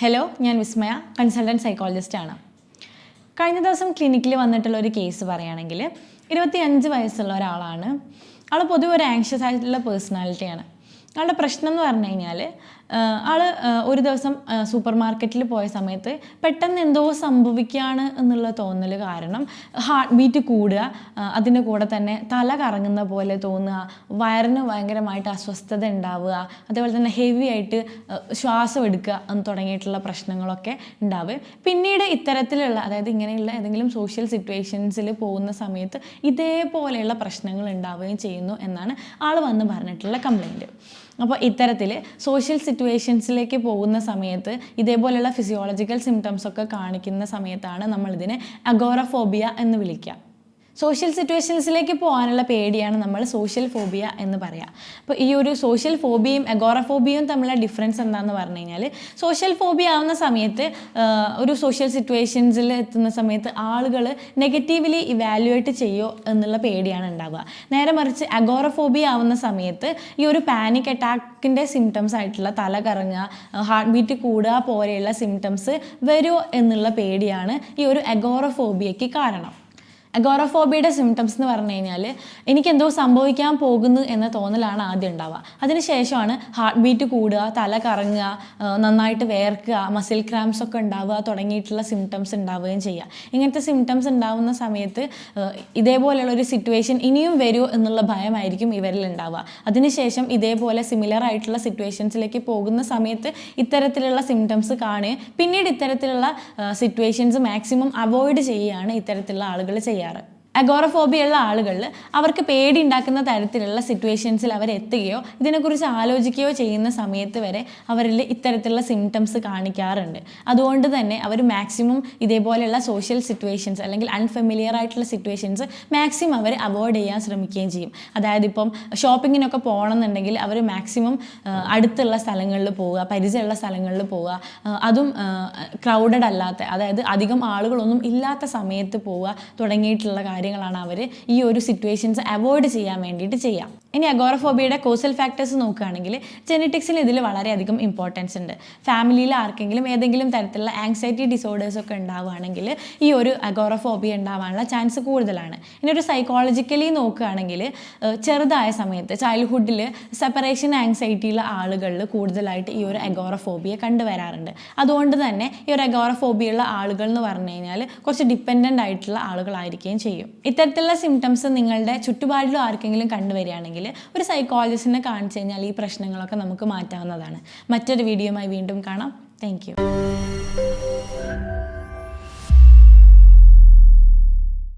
Hello ഞാൻ വിസ്മയ consultant psychologist ആണ്. കഴിഞ്ഞ ദിവസം ക്ലിനിക്കിൽ വന്നിട്ടുള്ള ഒരു കേസ് പറയുകയാണെങ്കിൽ ഇരുപത്തി അഞ്ച് വയസ്സുള്ള ഒരാളാണ്. ആൾ പൊതുവെ ഒരു ആങ്ഷ്യസ് ആയിട്ടുള്ള പേഴ്സണാലിറ്റിയാണ് ആളുടെ പ്രശ്നം എന്ന് പറഞ്ഞു കഴിഞ്ഞാൽ ആൾ ഒരു ദിവസം സൂപ്പർ മാർക്കറ്റിൽ പോയ സമയത്ത് പെട്ടെന്ന് എന്തോ സംഭവിക്കുകയാണ് എന്നുള്ള തോന്നൽ കാരണം ഹാർട്ട് ബീറ്റ് കൂടുക അതിന്റെ കൂടെ തന്നെ തല കറങ്ങുന്ന പോലെ തോന്നുക വയറിന് ഭയങ്കരമായിട്ട് അസ്വസ്ഥത ഉണ്ടാവുക അതേപോലെ തന്നെ ഹെവി ആയിട്ട് ശ്വാസം എടുക്കുക എന്ന് തുടങ്ങിയിട്ടുള്ള പ്രശ്നങ്ങളൊക്കെ ഉണ്ടാവുക പിന്നീട് ഇത്തരത്തിലുള്ള അതായത് ഇങ്ങനെയുള്ള ഏതെങ്കിലും സോഷ്യൽ സിറ്റുവേഷൻസിൽ പോകുന്ന സമയത്ത് ഇതേപോലെയുള്ള പ്രശ്നങ്ങൾ ഉണ്ടാവുകയും ചെയ്യുന്നു എന്നാണ് ആൾ വന്ന് പറഞ്ഞിട്ടുള്ള കംപ്ലൈന്റ് അപ്പോൾ ഇത്തരത്തിൽ സോഷ്യൽ സിറ്റുവേഷൻസിലേക്ക് പോകുന്ന സമയത്ത് ഇതേപോലെയുള്ള ഫിസിയോളജിക്കൽ സിംറ്റംസ് ഒക്കെ കാണിക്കുന്ന സമയത്താണ് നമ്മളിതിനെ അഗോറഫോബിയ എന്ന് വിളിക്കുക. സോഷ്യൽ സിറ്റുവേഷൻസിലേക്ക് പോകാനുള്ള പേടിയാണ് നമ്മൾ സോഷ്യൽ ഫോബിയ എന്ന് പറയുക അപ്പോൾ ഈ ഒരു സോഷ്യൽ ഫോബിയയും എഗോറഫോബിയയും തമ്മിലുള്ള ഡിഫറൻസ് എന്താണെന്ന് പറഞ്ഞു കഴിഞ്ഞാൽ സോഷ്യൽ ഫോബിയ ആവുന്ന സമയത്ത് ഒരു സോഷ്യൽ സിറ്റുവേഷൻസിൽ എത്തുന്ന സമയത്ത് ആളുകൾ നെഗറ്റീവ്ലി ഇവാലുവേറ്റ് ചെയ്യോ എന്നുള്ള പേടിയാണ് ഉണ്ടാവുക. നേരെ മറിച്ച് അഗോറഫോബിയ ആവുന്ന സമയത്ത് ഈ ഒരു പാനിക് അറ്റാക്കിന്റെ സിംറ്റംസ് ആയിട്ടുള്ള തല കറങ്ങുക ഹാർട്ട് ബീറ്റ് കൂടുക പോലെയുള്ള സിംറ്റംസ് വരുമോ എന്നുള്ള പേടിയാണ് ഈ ഒരു അഗോറഫോബിയയ്ക്ക് കാരണം. അഗോറഫോബിയയുടെ സിംറ്റംസ് എന്ന് പറഞ്ഞു കഴിഞ്ഞാൽ എനിക്കെന്തോ സംഭവിക്കാൻ പോകുന്നു എന്ന തോന്നലാണ് ആദ്യം ഉണ്ടാവുക. അതിനുശേഷമാണ് ഹാർട്ട് ബീറ്റ് കൂടുക തല കറങ്ങുക നന്നായിട്ട് വേർക്കുക മസിൽ ക്രാംസ് ഒക്കെ ഉണ്ടാവുക തുടങ്ങിയിട്ടുള്ള സിംറ്റംസ് ഉണ്ടാവുകയും ചെയ്യുക. ഇങ്ങനത്തെ സിംറ്റംസ് ഉണ്ടാവുന്ന സമയത്ത് ഇതേപോലെയുള്ള ഒരു സിറ്റുവേഷൻ ഇനിയും വരുമോ എന്നുള്ള ഭയമായിരിക്കും ഇവരിൽ ഉണ്ടാവുക. അതിനുശേഷം ഇതേപോലെ സിമിലർ ആയിട്ടുള്ള സിറ്റുവേഷൻസിലേക്ക് പോകുന്ന സമയത്ത് ഇത്തരത്തിലുള്ള സിംറ്റംസ് കാണുകയും പിന്നീട് ഇത്തരത്തിലുള്ള സിറ്റുവേഷൻസ് മാക്സിമം അവോയ്ഡ് ചെയ്യുകയാണ് ഇത്തരത്തിലുള്ള ആളുകൾ ചെയ്യാറ് അഗോറഫോബിയ ഉള്ള ആളുകളിൽ അവർക്ക് പേടി ഉണ്ടാക്കുന്ന തരത്തിലുള്ള സിറ്റുവേഷൻസിൽ അവർ എത്തുകയോ ഇതിനെക്കുറിച്ച് ആലോചിക്കുകയോ ചെയ്യുന്ന സമയത്ത് വരെ അവരിൽ ഇത്തരത്തിലുള്ള സിംറ്റംസ് കാണിക്കാറുണ്ട്. അതുകൊണ്ട് തന്നെ അവർ മാക്സിമം ഇതേപോലെയുള്ള സോഷ്യൽ സിറ്റുവേഷൻസ് അല്ലെങ്കിൽ അൺഫെമിലിയർ ആയിട്ടുള്ള സിറ്റുവേഷൻസ് മാക്സിമം അവർ അവോയ്ഡ് ചെയ്യാൻ ശ്രമിക്കുകയും ചെയ്യും. അതായത് ഇപ്പം ഷോപ്പിങ്ങിനൊക്കെ പോകണമെന്നുണ്ടെങ്കിൽ അവർ മാക്സിമം അടുത്തുള്ള സ്ഥലങ്ങളിൽ പോവുക പരിചയമുള്ള സ്ഥലങ്ങളിൽ പോവുക. അതും ക്രൗഡഡ് അല്ലാത്ത അതായത് അധികം ആളുകളൊന്നും ഇല്ലാത്ത സമയത്ത് പോവുക തുടങ്ങിയിട്ടുള്ള കാര്യങ്ങളാണ് അവർ ഈ ഒരു സിറ്റുവേഷൻസ് അവോയ്ഡ് ചെയ്യാൻ വേണ്ടിയിട്ട് ചെയ്യുക ഇനി അഗോറഫോബിയയുടെ കോസൽ ഫാക്ടേഴ്സ് നോക്കുകയാണെങ്കിൽ ജെനറ്റിക്സിൽ ഇതിൽ വളരെയധികം ഇമ്പോർട്ടൻസ് ഉണ്ട്. ഫാമിലിയിൽ ആർക്കെങ്കിലും ഏതെങ്കിലും തരത്തിലുള്ള ആങ്സൈറ്റി ഡിസോർഡേഴ്സ് ഒക്കെ ഉണ്ടാവുകയാണെങ്കിൽ ഈ ഒരു അഗോറഫോബിയ ഉണ്ടാവാനുള്ള ചാൻസ് കൂടുതലാണ്. ഇനി ഒരു സൈക്കോളജിക്കലി നോക്കുകയാണെങ്കിൽ ചെറുതായ സമയത്ത് ചൈൽഡ്ഹുഡിൽ സെപ്പറേഷൻ ആങ്സൈറ്റിയുള്ള ആളുകളിൽ കൂടുതലായിട്ട് ഈ ഒരു അഗോറഫോബിയ കണ്ടുവരാറുണ്ട്. അതുകൊണ്ട് തന്നെ ഈ ഒരു അഗോറഫോബിയ ഉള്ള ആളുകൾ എന്ന് പറഞ്ഞു കഴിഞ്ഞാൽ കുറച്ച് ഡിപ്പെൻഡന്റ് ആയിട്ടുള്ള ആളുകളായിരിക്കുകയും ചെയ്യും. ഇത്തരത്തിലുള്ള സിംറ്റംസ് നിങ്ങളുടെ ചുറ്റുപാടിലും ആർക്കെങ്കിലും കണ്ടുവരികയാണെങ്കിൽ ഒരു സൈക്കോളജിസ്റ്റിനെ കാണിച്ചു കഴിഞ്ഞാൽ ഈ പ്രശ്നങ്ങളൊക്കെ നമുക്ക് മാറ്റാവുന്നതാണ്. മറ്റൊരു വീഡിയോയുമായി വീണ്ടും കാണാം. താങ്ക്